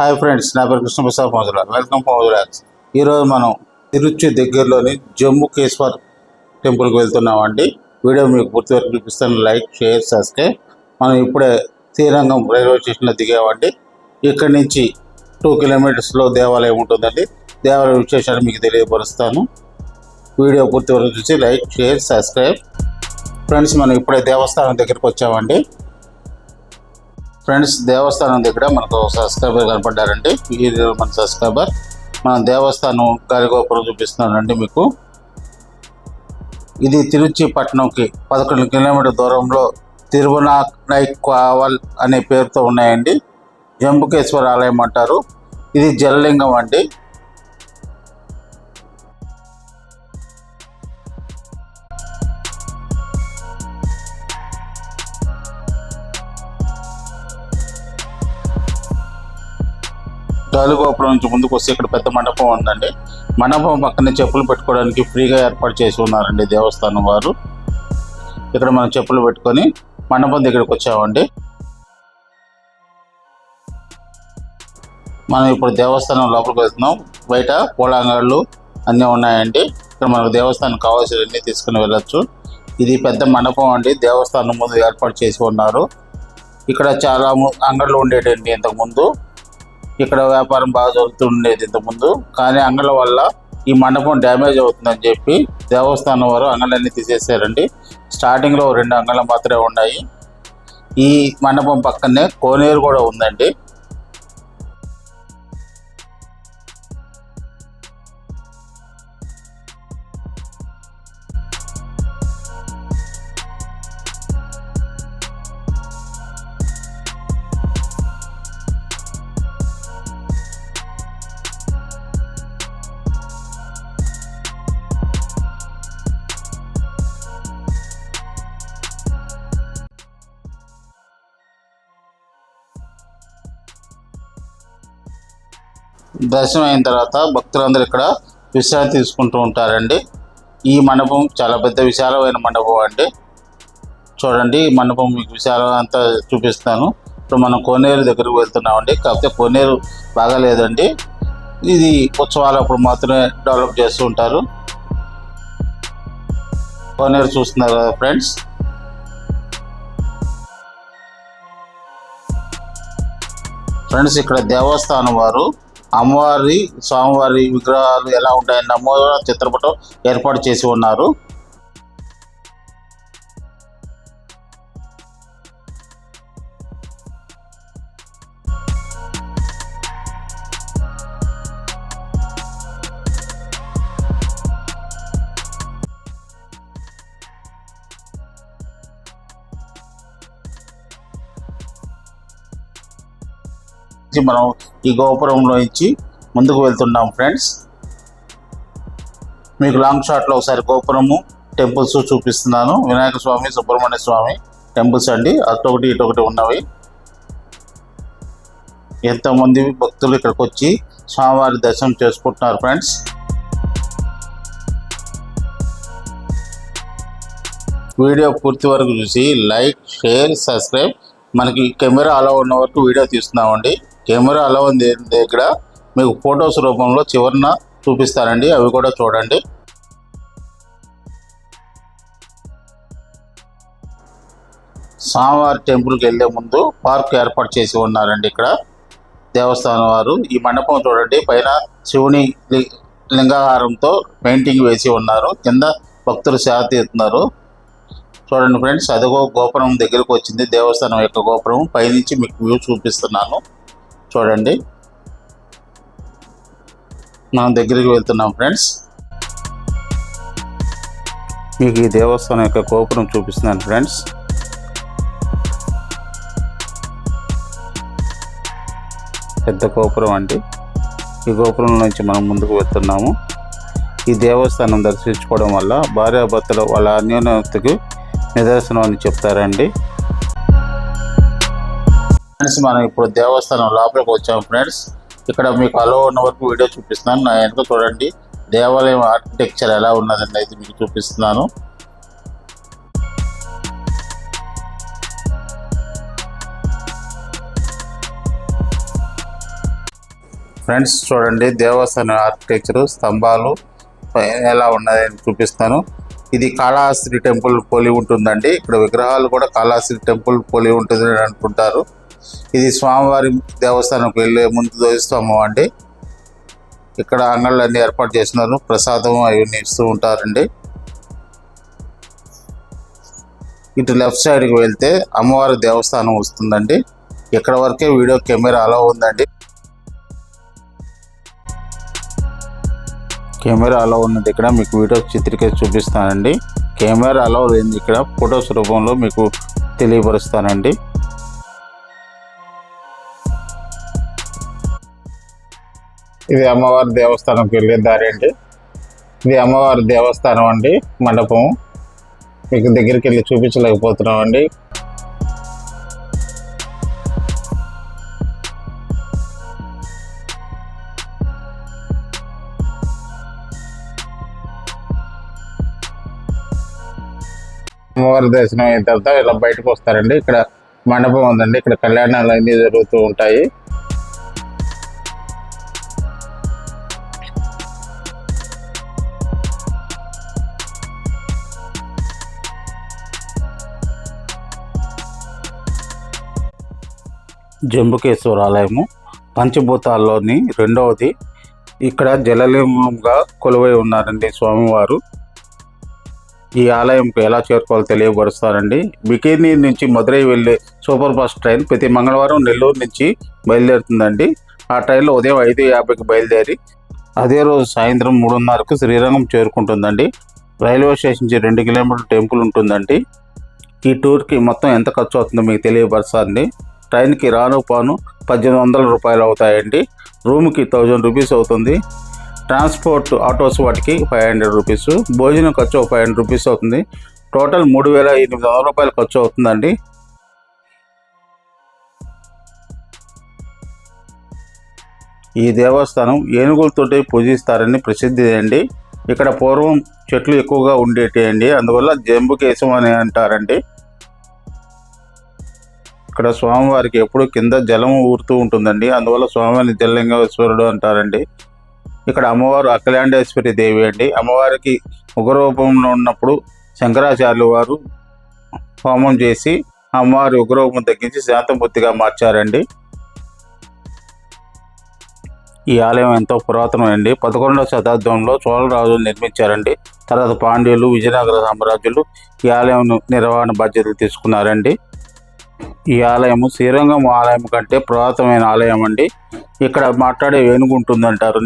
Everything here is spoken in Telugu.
హాయ్ ఫ్రెండ్స్ నా పేరు కృష్ణప్రసాద్ మౌజులా వెల్కమ్ మౌజులాక్స్ ఈరోజు మనం తిరుచి దగ్గరలోని జమ్ము కేశ్వర్ టెంపుల్కి వెళ్తున్నామండి. వీడియో మీకు పూర్తి వరకు చూపిస్తాను. Like share subscribe. మనం ఇప్పుడే శ్రీరంగం రైల్వే స్టేషన్లో దిగామండి. ఇక్కడి నుంచి టూ కిలోమీటర్స్లో దేవాలయం ఉంటుందండి. దేవాలయ విశేషాలు మీకు తెలియపరుస్తాను. వీడియో పూర్తి వరకు చూసి లైక్ షేర్ సబ్స్క్రైబ్. ఫ్రెండ్స్ మనం ఇప్పుడే దేవస్థానం దగ్గరికి వచ్చామండి. ఫ్రెండ్స్ దేవస్థానం దగ్గర మనకు సబ్స్క్రైబర్ కనపడ్డారండి. వీరు మన సబ్స్క్రైబర్ మన దేవస్థానం గాలిగోపురం చూపిస్తున్నానండి మీకు. ఇది తిరుచి పట్టణంకి పదకొండు కిలోమీటర్ దూరంలో తిరువనాయక్వావల్ అనే పేరుతో ఉన్నాయండి. జంబుకేశ్వర ఆలయం అంటారు. ఇది జలలింగం అండి. గాలిగోపురం నుంచి ముందుకు వస్తే ఇక్కడ పెద్ద మండపం ఉందండి. మండపం పక్కనే చెప్పులు పెట్టుకోవడానికి ఫ్రీగా ఏర్పాటు చేసి ఉన్నారండి దేవస్థానం వారు. ఇక్కడ మనం చెప్పులు పెట్టుకొని మండపం దగ్గరికి వచ్చామండి. మనం ఇప్పుడు దేవస్థానం లోపలికి వెళ్తున్నాం. బయట పూలాంగాళ్ళు అన్నీ ఉన్నాయండి. ఇక్కడ మనకు దేవస్థానం కావాల్సినవన్నీ తీసుకుని వెళ్ళొచ్చు. ఇది పెద్ద మండపం అండి. దేవస్థానం ముందు ఏర్పాటు చేసి ఉన్నారు. ఇక్కడ చాలా ము- అంగళ్ళు ఉండేటండి ఇంతకుముందు ఇక్కడ వ్యాపారం బాగా జరుగుతుండేది ఇంతకుముందు. కానీ అంగళ్ళ వల్ల ఈ మండపం డ్యామేజ్ అవుతుందని చెప్పి దేవస్థానం వారు అంగళ్ళన్నీ తీసేసారండి. స్టార్టింగ్లో రెండు అంగళం మాత్రమే ఉన్నాయి. ఈ మండపం పక్కనే కోనేరు కూడా ఉందండి. దర్శనం అయిన తర్వాత భక్తులందరూ ఇక్కడ విశ్రాంతి తీసుకుంటూ ఉంటారండి. ఈ మండపం చాలా పెద్ద విశాలమైన మండపం అండి. చూడండి ఈ మండపం మీకు విశాలం అంతా చూపిస్తాను ఇప్పుడు మనం కోనేరు దగ్గరకు వెళ్తున్నామండి. కాకపోతే కోనేరు బాగాలేదండి. ఇది ఉత్సవాలప్పుడు మాత్రమే డెవలప్ చేస్తూ ఉంటారు. కోనేరు చూస్తున్నారు కదా ఫ్రెండ్స్? ఫ్రెండ్స్ ఇక్కడ దేవస్థానం వారు అమ్మవారి స్వామివారి విగ్రహాలు ఎలా ఉంటాయని అమ్మవారి చిత్రపటం ఏర్పాటు చేసి ఉన్నారు. మనం ఈ గోపురంలో నుంచి ముందుకు వెళ్తున్నాం ఫ్రెండ్స్. మీకు లాంగ్ షాట్లో ఒకసారి గోపురము టెంపుల్స్ చూపిస్తున్నాను. వినాయక స్వామి సుబ్రహ్మణ్య స్వామి టెంపుల్స్ అండి. అటొకటి ఇటొకటి ఉన్నవి. ఎంతమంది భక్తులు ఇక్కడికి వచ్చి స్వామివారి దర్శనం చేసుకుంటున్నారు ఫ్రెండ్స్. వీడియో పూర్తి వరకు చూసి లైక్ షేర్ సబ్స్క్రైబ్. మనకి కెమెరా అలా ఉన్న వరకు వీడియో తీస్తున్నామండి. కెమెరా అలా ఉంది ఇక్కడ? మీకు ఫొటోస్ రూపంలో చివరిన చూపిస్తానండి అవి కూడా చూడండి. స్వామివారి టెంపుల్కి వెళ్ళే ముందు పార్క్ ఏర్పాటు చేసి ఉన్నారండి ఇక్కడ. దేవస్థానం వారు. ఈ మండపం చూడండి పైన శివుని లి- లింగాహారంతో పెయింటింగ్ వేసి ఉన్నారు. కింద భక్తులు సేవ తీరుతున్నారు చూడండి ఫ్రెండ్స్ అదిగో గోపురం దగ్గరకు వచ్చింది. దేవస్థానం యొక్క గోపురం. పైనుంచి మీకు వ్యూ చూపిస్తున్నాను. చూడండి. మనం దగ్గరికి వెళ్తున్నాం ఫ్రెండ్స్. మీకు ఈ దేవస్థానం యొక్క గోపురం చూపిస్తున్నాను ఫ్రెండ్స్. పెద్ద గోపురం అండి. ఈ గోపురం నుంచి మనం ముందుకు వెళ్తున్నాము. ఈ దేవస్థానం దర్శించుకోవడం వల్ల భార్యాభర్తలు వాళ్ళ అన్యోన్యతకు నిదర్శనం అని చెప్తారండి. ఫ్రెండ్స్ మనం ఇప్పుడు దేవస్థానం లోపలికి వచ్చాము ఫ్రెండ్స్. ఇక్కడ మీకు అలో ఉన్న వరకు వీడియో చూపిస్తున్నాను. నా వెనుక చూడండి. దేవాలయం ఆర్కిటెక్చర్ ఎలా ఉన్నదండి అయితే మీకు చూపిస్తున్నాను. ఫ్రెండ్స్ చూడండి. దేవస్థానం ఆర్కిటెక్చర్ స్తంభాలు ఎలా ఉన్నాయని చూపిస్తాను. ఇది కాళహస్తి టెంపుల్ పోలి ఉంటుందండి. ఇక్కడ విగ్రహాలు కూడా కాళహస్తి టెంపుల్ పోలి ఉంటుంది అనుకుంటారు. ఇది స్వామివారి దేవస్థానంకి వెళ్ళే ముందు ధ్వజస్తంభం అండి ఇక్కడ అంగళ్ళన్నీ ఏర్పాటు చేసినారు ప్రసాదం అవన్నీ ఇస్తూ ఉంటారండి. ఇటు లెఫ్ట్ సైడ్కి వెళ్తే అమ్మవారి దేవస్థానం వస్తుందండి. ఇక్కడ వరకే వీడియో కెమెరా అలా ఉందండి. కెమెరా అలా ఉన్నది ఇక్కడ మీకు వీడియో చిత్రీకరించి చూపిస్తానండి. కెమెరా అలా లేని ఇక్కడ ఫొటోస్ రూపంలో మీకు తెలియపరుస్తానండి. ఇది అమ్మవారి దేవస్థానంకి వెళ్ళే దారి అండి. ఇది అమ్మవారి దేవస్థానం అండి మండపం. మీకు దగ్గరికి వెళ్ళి చూపించలేకపోతున్నాం అండి అమ్మవారి దర్శనం అయిన తర్వాత ఇలా బయటకు వస్తారండి. ఇక్కడ మండపం ఉందండి. ఇక్కడ కళ్యాణాలు అన్నీ జరుగుతూ ఉంటాయి. జంబుకేశ్వర ఆలయము పంచభూతాల్లోని రెండవది. ఇక్కడ జలలింగంగా కొలువై ఉన్నారండి స్వామివారు. ఈ ఆలయంకు ఎలా చేరుకోవాలో తెలియపరుస్తారండి. బికేనీ నుంచి మదురై వెళ్ళే సూపర్ ఫాస్ట్ ట్రైన్ ప్రతి మంగళవారం నెల్లూరు నుంచి బయలుదేరుతుందండి. ఆ ట్రైన్లో ఉదయం ఐదు యాభైకి బయలుదేరి అదే రోజు సాయంత్రం మూడున్నరకు శ్రీరంగం చేరుకుంటుందండి. రైల్వే స్టేషన్ నుంచి రెండు కిలోమీటర్ల టెంపుల్ ఉంటుందండి. ఈ టూర్కి మొత్తం ఎంత ఖర్చు అవుతుందో మీకు తెలియపరచండి ట్రైన్కి రాను పాను పద్దెనిమిది వందల రూపాయలు అవుతాయండి. రూమ్కి థౌజండ్ రూపీస్ అవుతుంది. ట్రాన్స్పోర్ట్ ఆటోస్ వాటికి ఫైవ్ హండ్రెడ్ రూపీస్ భోజనం ఖర్చు ఫైవ్ హండ్రెడ్ రూపీస్ అవుతుంది. టోటల్ మూడు వేల ఎనిమిది వందల రూపాయలు ఖర్చు అవుతుందండి. ఈ దేవస్థానం ఏనుగులతోటి పూజిస్తారని ప్రసిద్ధి అండి. ఇక్కడ పూర్వం చెట్లు ఎక్కువగా ఉండేటి అండి. అందువల్ల జంబుకేశం అని అంటారండి. ఇక్కడ స్వామివారికి ఎప్పుడు కింద జలం ఊరుతూ ఉంటుందండి. అందువల్ల స్వామివారిని జలలింగేశ్వరుడు అంటారండి. ఇక్కడ అమ్మవారు అఖిలాండేశ్వరి దేవి అండి. అమ్మవారికి ఉగ్రరూపంలో ఉన్నప్పుడు శంకరాచార్యులు వారు హోమం చేసి అమ్మవారి ఉగ్రరూపం తగ్గించి శాంతమూర్తిగా మార్చారండి. ఈ ఆలయం ఎంతో పురాతనమండి పదకొండవ శతాబ్దంలో చోళరాజులు నిర్మించారండి. తర్వాత పాండ్యులు విజయనగర సామ్రాజ్యులు ఈ ఆలయం నిర్వహణ బాధ్యతలు తీసుకున్నారండి. ఈ ఆలయము శ్రీరంగం ఆలయం కంటే పురాతనమైన ఆలయం అండి ఇక్కడ మాట్లాడే ఏనుగు ఉంటుందంటారు